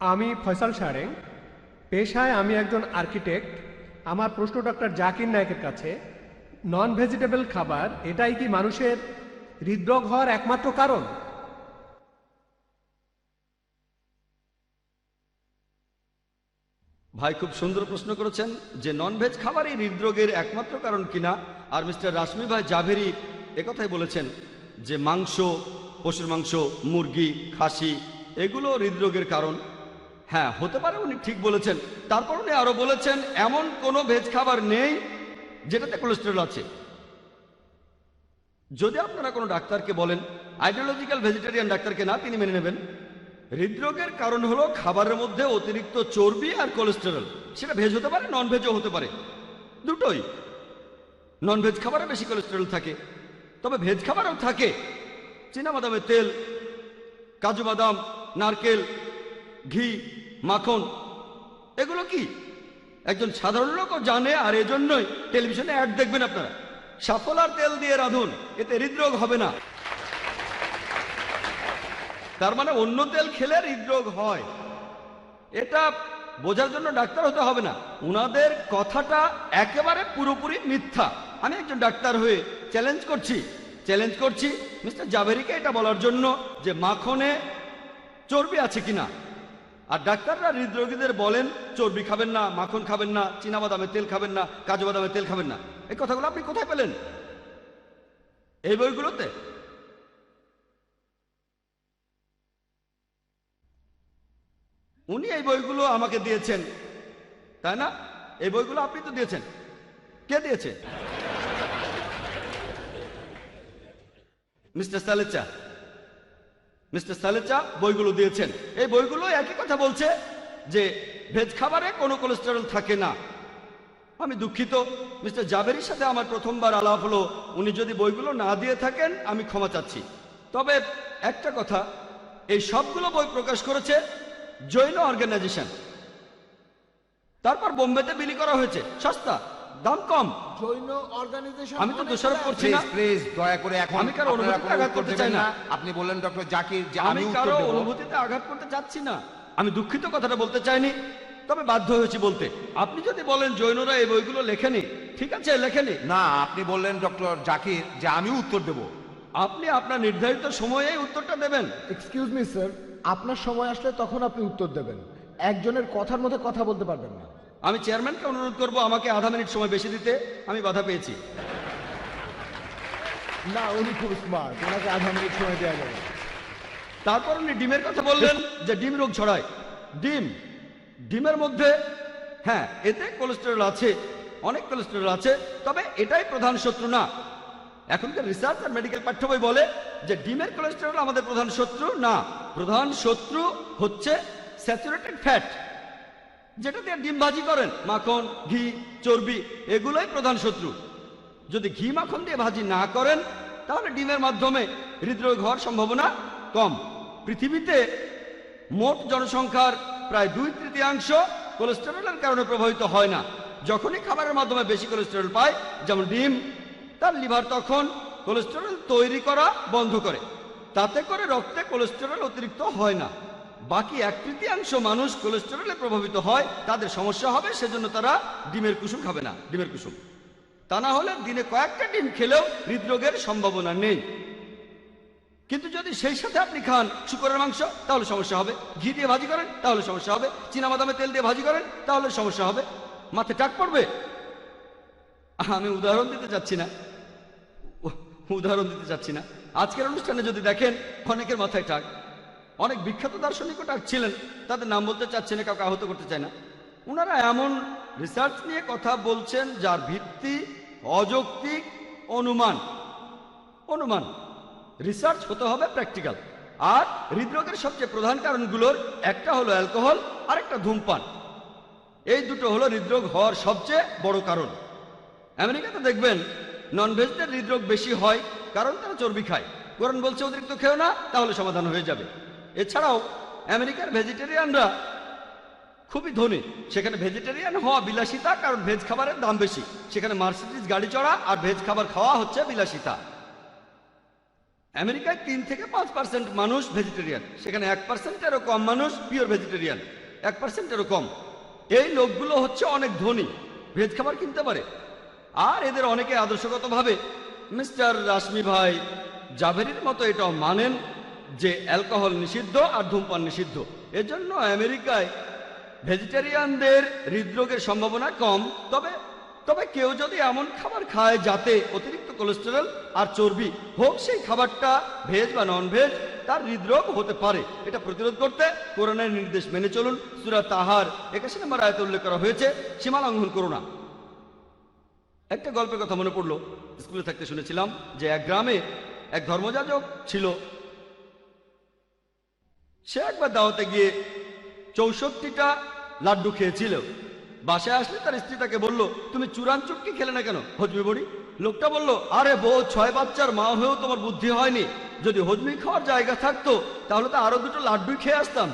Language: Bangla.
আমি ফয়সাল সারেং। পেশায় আমি একজন আর্কিটেক্ট। আমার প্রশ্ন ডক্টর জাকির নায়কের কাছে, নন ভেজিটেবল খাবার, এটাই কি মানুষের হৃদরোগ হওয়ার একমাত্র কারণ? ভাই, খুব সুন্দর প্রশ্ন করেছেন যে ননভেজ খাবারই হৃদরোগের একমাত্র কারণ কিনা। আর মিস্টার রাশমি ভাই জাভেরি একথাই বলেছেন যে মাংস, পশুর মাংস, মুরগি, খাসি, এগুলো হৃদরোগের কারণ। হ্যাঁ হতে পারে উনি ঠিক বলেছেন। তারপর উনি আরও বলেছেন, এমন কোনো ভেজ খাবার নেই যেটাতে কোলেস্টেরল আছে। যদি আপনারা কোনো ডাক্তারকে বলেন আইডিওলজিক্যাল ভেজিটেরিয়ান ডাক্তারকে না, তিনি মেনে নেবেন। হৃদরোগের কারণ হলো খাবারের মধ্যে অতিরিক্ত চর্বি আর কোলেস্টেরল সেটা ভেজ হতে পারে নন ভেজও হতে পারে। দুটোই। নন ভেজ খাবারে বেশি কোলেস্টেরল থাকে। তবে ভেজ খাবারও থাকে। বাদামের তেল, কাজু বাদাম, নারকেল, ঘি মাখন, এগুলো কি? একজন সাধারণ লোকও জানে আর এজন্যই টেলিভিশনে অ্যাড দেখবেন আপনারা। সাফলার তেল দিয়ে রাঁধুন, এতে হৃদরোগ হবে না। তার মানে অন্য তেল খেলে হৃদরোগ হয়। এটা বোঝার জন্য ডাক্তার হতে হবে না। উনাদের কথাটা একেবারে পুরোপুরি মিথ্যা। আমি একজন ডাক্তার হয়ে চ্যালেঞ্জ করছি। চ্যালেঞ্জ করছি, মিস্টার জাভেরিকে এটা বলার জন্য যে মাখনে চর্বি আছে কিনা। আর ডাক্তাররা হৃদরোগীদের বলেন, চর্বি খাবেন না, মাখন খাবেন না বাদামের তেল খাবেন না, কাজু বাদামের তেল খাবেন না। এই কথাগুলো আপনি কোথায় পেলেন? এই বইগুলোতে? উনি এই বইগুলো আমাকে দিয়েছেন। তাই না? এই বইগুলো আপনি তো দিয়েছেন। কে দিয়েছে? মিস্টার সালেচা। মিস্টার সালেচা বইগুলো দিয়েছেন। এই বইগুলো একই কথা বলছে যে, ভেজ খাবারে কোনো কোলেস্টেরল থাকে না। আমি দুঃখিত, মিস্টার জাবেরির সাথে আমার প্রথমবার আলাপ হলো। উনি যদি বইগুলো না দিয়ে থাকেন, আমি ক্ষমা চাচ্ছি। তবে একটা কথা, এই সবগুলো বই প্রকাশ করেছে জৈন অর্গানাইজেশন। তারপর বোম্বেতে বিলি করা হয়েছে। সস্তা। দাম কম। জৈন অর্গানাইজেশন আমি তো দোষারোপ করছি না। প্লিজ দয়া করে এখন আমি কারও অনুভূতিতে আঘাত করতে চাই না। আপনি বললেন ডক্টর জাকির যে আমি আমি কারও অনুভূতিতে আঘাত করতে চাচ্ছি না। আমি দুঃখিত কথাটা বলতে চাইনি তবে বাধ্য হয়েছি বলতে। আপনি যদি বলেন জৈনরা এই বইগুলো লেখেনি ঠিক আছে লেখেনি। না আপনি বললেন ডক্টর জাকির যে আমি উত্তর দেব। আপনি আপনার নির্ধারিত সময়েই উত্তরটা দেবেন। এক্সকিউজ মি স্যার আপনার সময় আসলে তখন আপনি উত্তর দেবেন। একজনের কথার মধ্যে কথা বলতে পারবেন না। আমি চেয়ারম্যানকে অনুরোধ করব আমাকে আধা মিনিট সময় বেশি দিতে আমি বাধা পেয়েছি। না উনি খুব স্মার্ট ওনাকে আধা মিনিট সময় দেওয়া যাবে। তারপর উনি ডিমের কথা বললেন যে ডিম রোগ ছড়ায়। ডিম ডিমের মধ্যে হ্যাঁ এতে কোলেস্টেরল আছে অনেক কোলেস্টেরল আছে তবে এটাই প্রধান শত্রু না। এখনকার রিসার্চ আর মেডিকেল পাঠ্য বই বলে যে ডিমের কোলেস্টেরল আমাদের প্রধান শত্রু না। প্রধান শত্রু হচ্ছে স্যাচুরেটেড ফ্যাট যেটা দিয়ে ডিম ভাজি করেন, মাখন, ঘি, চর্বি, এগুলোই প্রধান শত্রু। যদি ঘি মাখন দিয়ে ভাজি না করেন, তাহলে ডিমের মাধ্যমে হৃদরোগ হওয়ার সম্ভাবনা কম। পৃথিবীতে মোট জনসংখ্যার প্রায় দুই তৃতীয়াংশ কোলেস্টেরলের কারণে প্রভাবিত হয় না। যখনই খাবারের মাধ্যমে বেশি কোলেস্টেরল পায়, যেমন ডিম, তার লিভার তখন কোলেস্টেরল তৈরি করা বন্ধ করে। তাতে করে রক্তে কোলেস্টেরল অতিরিক্ত হয় না। বাকি এক তৃতীয়াংশ মানুষ কোলেস্টেরলে প্রভাবিত হয়, তাদের সমস্যা হবে, সেজন্য তারা ডিমের কুসুম খাবে না, ডিমের কুসুম। তা না হলে দিনে কয়েকটা ডিম খেলেও হৃদরোগের সম্ভাবনা নেই। কিন্তু যদি সেই সাথে আপনি খান শুকরের মাংস, তাহলে সমস্যা হবে। ঘি দিয়ে ভাজি করেন, তাহলে সমস্যা হবে। বাদামে তেল দিয়ে ভাজি করেন, তাহলে সমস্যা হবে। মাথায় টাক পড়বে? আমি উদাহরণ দিতে চাচ্ছি না। উদাহরণ দিতে চাচ্ছি না। আজকের অনুষ্ঠানে যদি দেখেন, অনেকের মাথায় টাক। অনেক বিখ্যাত দার্শনিকও ছিলেন, তাদের নাম বলতে চাচ্ছি না, কাউকে আহত করতে চায় না। ওনারা এমন রিসার্চ নিয়ে কথা বলছেন যার ভিত্তি অযৌক্তিক অনুমান। অনুমান রিসার্চ হতে হবে প্র্যাকটিক্যাল আর হৃদরোগের সবচেয়ে প্রধান কারণগুলোর একটা হলো অ্যালকোহল আর একটা ধূমপান। এই দুটো হলো হৃদরোগ হওয়ার সবচেয়ে বড় কারণ। আমেরিকাতে দেখবেন নন ভেজদের হৃদরোগ বেশি হয় কারণ তারা চর্বি খায়। কোরআন বলছে, অতিরিক্ত খেও না, তাহলে সমাধান হয়ে যাবে। এছাড়াও আমেরিকার ভেজিটেরিয়ানরা খুবই ধনী। সেখানে ভেজিটেরিয়ান হওয়া বিলাসিতা, কারণ ভেজ খাবারের দাম বেশি। সেখানে মার্সিডিজ গাড়ি চড়া আর ভেজ খাবার খাওয়া হচ্ছে বিলাসিতা। আমেরিকায় তিন থেকে পাঁচ পার্সেন্ট মানুষ ভেজিটেরিয়ান। সেখানে এক পার্সেন্টেরও কম মানুষ পিওর ভেজিটেরিয়ান। এক পার্সেন্টেরও কম। এই লোকগুলো হচ্ছে অনেক ধনী। ভেজ খাবার কিনতে পারে। আর এদের অনেকে আদর্শগতভাবে মিস্টার রাশমি ভাই জাভেরির মতো এটাও মানেন যে অ্যালকোহল নিষিদ্ধ আর ধূমপান নিষিদ্ধ। এজন্য আমেরিকায় ভেজিটেরিয়ানদের হৃদরোগের সম্ভাবনা কম। তবে তবে কেউ যদি এমন খাবার খায় যাতে অতিরিক্ত কোলেস্টেরল আর চর্বি হোক, সেই খাবারটা ভেজ বা নন ভেজ তার হৃদরোগ হতে পারে। এটা প্রতিরোধ করতে কোরআনের নির্দেশ মেনে চলুন। সুরা তাহার একাশি নম্বর আয়তে উল্লেখ করা হয়েছে, সীমা লঙ্ঘন করো না। একটা গল্পের কথা মনে পড়ল। স্কুলে থাকতে শুনেছিলাম যে এক গ্রামে এক ধর্মযাজক ছিল। সে একবার দাওয়াতে গিয়ে চৌষট্টিটা লাড্ডু খেয়েছিল। বাসায় আসলে তার স্ত্রী তাকে বলল, তুমি চূড়ান চুটকি খেলে না কেন, হজমি বড়ি? লোকটা বলল, আরে বউ, ছয় বাচ্চার মা হয়েও তোমার বুদ্ধি হয়নি। যদি হজমি খাওয়ার জায়গা থাকতো, তাহলে তো আরও দুটো লাড্ডু খেয়ে আসতাম।